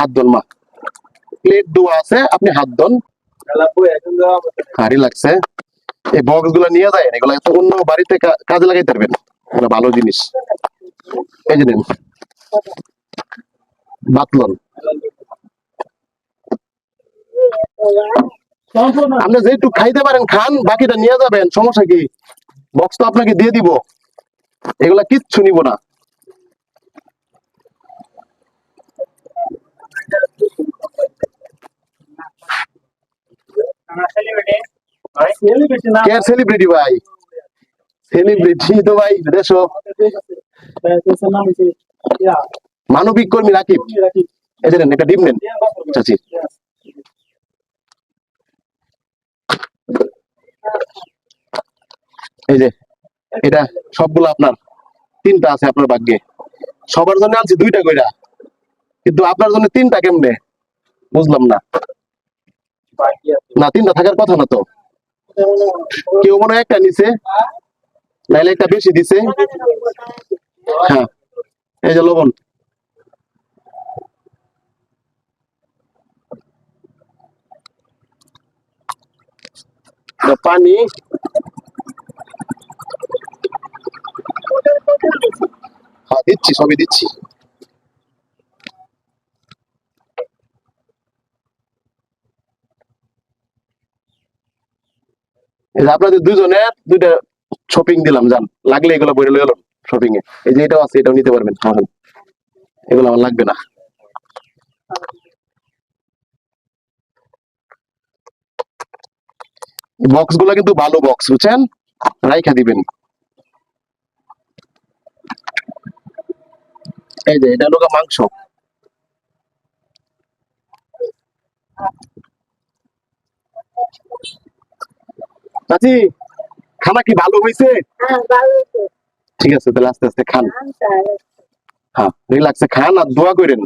হাত মা প্লেট দেওয়া আছে, আপনি হাত এই বক্সগুলো নিয়ে যায়, এগুলো অন্য বাড়িতে কাজে পারবেন। ভালো জিনিস। এই যে নেন বাতলন। আপনি যেটু খাইতে পারেন, খান, বাকিটা নিয়ে যাবেন, সমস্যা কি? বক্স তো আপনাকে দিয়ে দিব। এগুলা কিচ্ছু নিব না। কে সেলিব্রিটি ভাই? সেলিব্রিটি তো ভাই দেশ মানবিক কর্মী রাকিব। এই নেন, একটা ডিম নেন চাচি। এই যে এটা সবগুলো আপনার তিনটা আছে আপনার ভাগ্যে। সবার জন্য আনছি দুইটা কইরা। কিন্তু আপনার জন্য তিনটা কেমনে? বুঝলাম না। না তিনটা থাকার কথা না তো। কেউ মনে হয় একটা নিছে? নাইলে একটা বেশি দিছে? হ্যাঁ। এই যে লবণ। পানি। হ্যাঁ দিচ্ছি, সবই দিচ্ছি। আপনাদের দুজনের দুইটা শপিং দিলাম, যান। লাগলে এগুলো বইরে লয়ে শপিং এ। এই যে এটাও আছে, এটাও নিতে পারবেন। হ্যাঁ এগুলো আমার লাগবে না। বক্সগুলো কিন্তু ভালো বক্স বুঝছেন? রাইখা দিবেন। এই যে, এটা লোকা মাংস। চাচি খানা কি ভালো হয়েছে ঠিক আছে তাহলে আস্তে আস্তে খান। হ্যাঁ রিল্যাক্সে খান আর দোয়া করেন।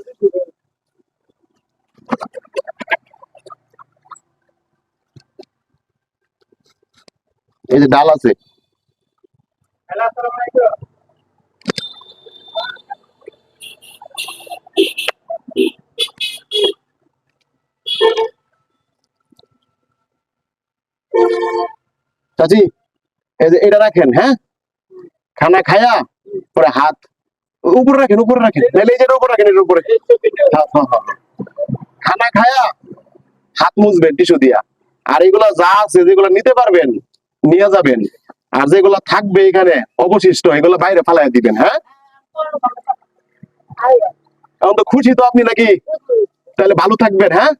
এই যে ডাল আছে। চাচি এটা রাখেন হ্যাঁ? খানা খায়া পরে হাত উপরে রাখেন উপরে রাখেন। উপরে রাখেন এর উপরে হ্যাঁ, হ্যাঁ, হ্যাঁ। খানা খায়া হাত মুছবেন টিস্যু দিয়া। আর এগুলা যা আছে যেগুলো নিতে পারবেন নিয়ে যাবেন। আর যেগুলো থাকবে এখানে অবশিষ্ট এগুলো বাইরে ফালাই দিবেন হ্যাঁ? এখন তো খুশি তো আপনি নাকি? তাহলে ভালো থাকবেন হ্যাঁ?